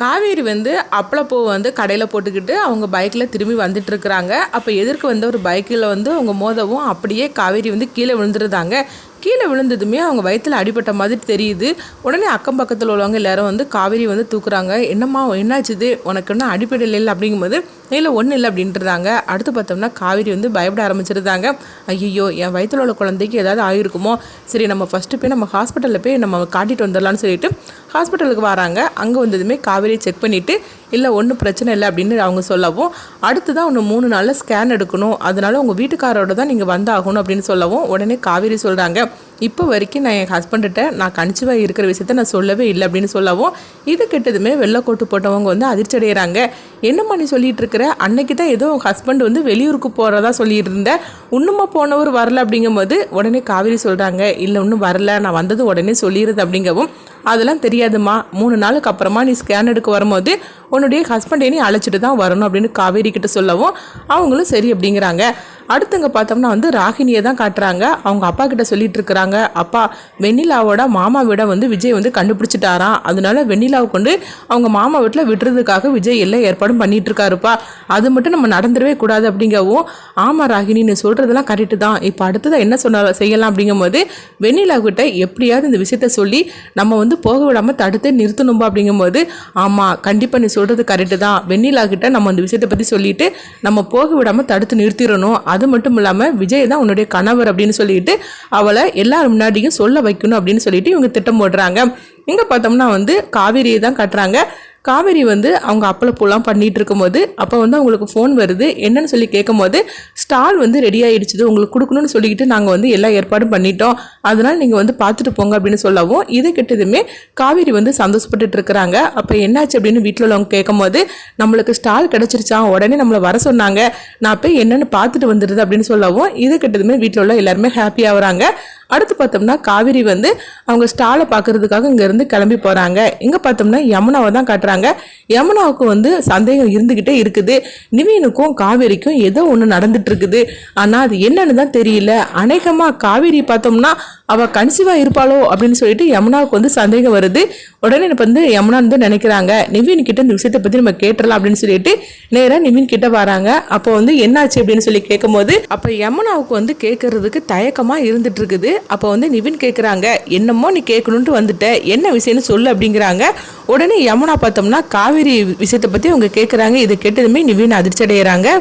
காவேரி வந்து அப்பளப்பூ வந்து கடையில் போட்டுக்கிட்டு அவங்க பைக்கில் திரும்பி வந்துட்டுருக்குறாங்க. அப்போ எதிர்க்கு வந்த ஒரு பைக்கில் வந்து அவங்க மோதவும் அப்படியே காவேரி வந்து கீழே விழுந்துருந்தாங்க கீழே விழுந்ததுமே அவங்க வயித்துல அடிபட்ட மாதிரி தெரியுது. உடனே அக்கம் பக்கத்தில் உள்ளவங்க எல்லாரும் வந்து காவேரி வந்து தூக்குறாங்க. என்னம்மா என்னாச்சுது உனக்கு என்ன அடிப்படை இல்லை அப்படிங்கும்போது இல்லை ஒன்றும் இல்லை அப்படின்ட்டுருந்தாங்க அடுத்து பார்த்தோம்னா காவேரி வந்து பயப்பட ஆரம்பிச்சிருந்தாங்க ஐயோ என் வயித்துல உள்ள குழந்தைக்கு ஏதாவது ஆயிருக்குமோ? சரி நம்ம ஃபஸ்ட்டு போய் நம்ம ஹாஸ்பிட்டலில் போய் நம்ம காட்டிட்டு வந்துடலாம்னு சொல்லிட்டு ஹாஸ்பிட்டலுக்கு வராங்க. அங்கே வந்ததுமே காவேரியை செக் பண்ணிவிட்டு இல்லை ஒன்றும் பிரச்சனை இல்லை அப்படின்னு அவங்க சொல்லவும் அடுத்து தான் ஒன்று மூணு நாளில் ஸ்கேன் எடுக்கணும். அதனால உங்கள் வீட்டுக்காரோட தான் நீங்கள் வந்தாகணும் அப்படின்னு சொல்லவும் உடனே காவேரி சொல்கிறாங்க இப்போ வரைக்கும் நான் என் ஹஸ்பண்ட்ட நான் கன்சீவாக இருக்கிற விஷயத்த நான் சொல்லவே இல்லை அப்படின்னு சொல்லவும் இது கெட்டதுமே வெள்ளைக்கோட்டு போட்டவங்க வந்து அதிர்ச்சி அடைகிறாங்க என்னம்மா நீ சொல்லிட்டு இருக்கிற? அன்னைக்கு தான் ஏதோ உங்கள் ஹஸ்பண்ட் வந்து வெளியூருக்கு போகிறதா சொல்லிட்டு இருந்தேன் இன்னுமா போனவர் வரல அப்படிங்கும்போது உடனே காவேரி சொல்கிறாங்க இல்லை இன்னும் வரல. நான் வந்தது உடனே சொல்லிடுறது அப்படிங்கவும் அதெல்லாம் தெரியாதுமா மூணு நாளுக்கு அப்புறமா நீ ஸ்கேன் எடுக்க வரும்போது உன்னுடைய ஹஸ்பண்டை நீ அழைச்சிட்டு தான் வரணும் அப்படின்னு காவேரி கிட்ட சொல்லவும் அவங்களும் சரி அப்படிங்கிறாங்க. அடுத்தங்க பார்த்தோம்னா வந்து ராகினியை தான் காட்டுறாங்க. அவங்க அப்பா கிட்ட சொல்லிட்டு இருக்கிறாங்க. அப்பா வெண்ணிலாவோட மாமா விட வந்து விஜய் வந்து கண்டுபிடிச்சிட்டாராம். அதனால வெண்ணிலாவை கொண்டு அவங்க மாமா வீட்டில் விடுறதுக்காக விஜய் எல்லாம் ஏற்பாடும் பண்ணிட்டு இருக்காருப்பா. அது மட்டும் நம்ம நடந்துடவே கூடாது அப்படிங்கவும் ஆமா ராகினி நீ சொல்றதெல்லாம் கரெக்டு தான். இப்போ அடுத்ததான் என்ன சொன்ன செய்யலாம் அப்படிங்கும்போது வெண்ணிலா கிட்ட எப்படியாவது இந்த விஷயத்த சொல்லி நம்ம வந்து போக விடாம தடுத்து நிறுத்தணும்பா அப்படிங்கும்போது ஆமா கண்டிப்பா நீ சொல்றது கரெக்டு தான். வெண்ணிலா கிட்ட நம்ம அந்த விஷயத்தை பத்தி சொல்லிட்டு நம்ம போக விடாம தடுத்து நிறுத்திடணும். அது மட்டும் இல்லாமல் விஜய் தான் உன்னுடைய கணவர் அப்படின்னு சொல்லிட்டு அவளை எல்லார் முன்னாடியும் சொல்ல வைக்கணும் அப்படின்னு சொல்லிட்டு இவங்க திட்டம் போடுறாங்க. இங்கே பார்த்தோம்னா வந்து காவேரியை தான் கட்டுறாங்க. காவேரி வந்து அவங்க அப்பளப்பூலாம் பண்ணிகிட்டு இருக்கும்போது அப்போ வந்து அவங்களுக்கு ஃபோன் வருது. என்னன்னு சொல்லி கேட்கும்போது ஸ்டால் வந்து ரெடி ஆயிடுச்சுது உங்களுக்கு கொடுக்கணும்னு சொல்லிக்கிட்டு நாங்கள் வந்து எல்லா ஏற்பாடும் பண்ணிட்டோம். அதனால் நீங்கள் வந்து பார்த்துட்டு போங்க அப்படின்னு சொல்லவும் இது கிட்டதுமே காவேரி வந்து சந்தோஷப்பட்டுட்டு இருக்கிறாங்க அப்போ என்னாச்சு அப்படின்னு வீட்டில் உள்ளவங்க கேட்கும்போது நம்மளுக்கு ஸ்டால் கிடச்சிருச்சா? உடனே நம்மளை வர சொன்னாங்க. நான் போய் என்னென்னு பார்த்துட்டு வந்துடுது அப்படின்னு சொல்லவும் இதை கிட்டதுமே வீட்டில் உள்ள எல்லாருமே ஹாப்பி ஆகுறாங்க. அடுத்து பார்த்தோம்னா காவேரி வந்து அவங்க ஸ்டாலை பார்க்கறதுக்காக இங்கேருந்து கிளம்பி போகிறாங்க இங்கே பார்த்தோம்னா யமுனாவை தான் காட்டுறாங்க. யமுனாவுக்கு வந்து சந்தேகம் இருந்துக்கிட்டே இருக்குது. நிவீனுக்கும் காவேரிக்கும் ஏதோ ஒன்று நடந்துட்டு இருக்குது. ஆனால் அது என்னன்னு தான் தெரியல. அநேகமாக காவேரி பார்த்தோம்னா அவள் கன்சீவாக இருப்பாளோ அப்படின்னு சொல்லிட்டு யமுனாவுக்கு வந்து சந்தேகம் வருது. உடனே இப்போ வந்து யமுனா வந்து நினைக்கிறாங்க. நிவீன் கிட்ட இந்த விஷயத்தை பற்றி நம்ம கேட்டுடலாம் அப்படின்னு சொல்லிட்டு நேராக நிவின் கிட்ட வராங்க. அப்போ வந்து என்னாச்சு அப்படின்னு சொல்லி கேட்கும்போது அப்போ யமுனாவுக்கு வந்து கேட்கறதுக்கு தயக்கமாக இருந்துட்டு இருக்குது. அப்போ வந்து நிவின் கேட்குறாங்க என்னமோ நீ கேட்கணுன்ட்டு வந்துட்ட. என்ன விஷயம்னு சொல்லு அப்படிங்கிறாங்க. உடனே யமுனா பார்த்தோம்னா காவேரி விஷயத்தை பற்றி அவங்க கேட்குறாங்க இதை கேட்டதுமே நிவின் அதிர்ச்சி அடைகிறாங்க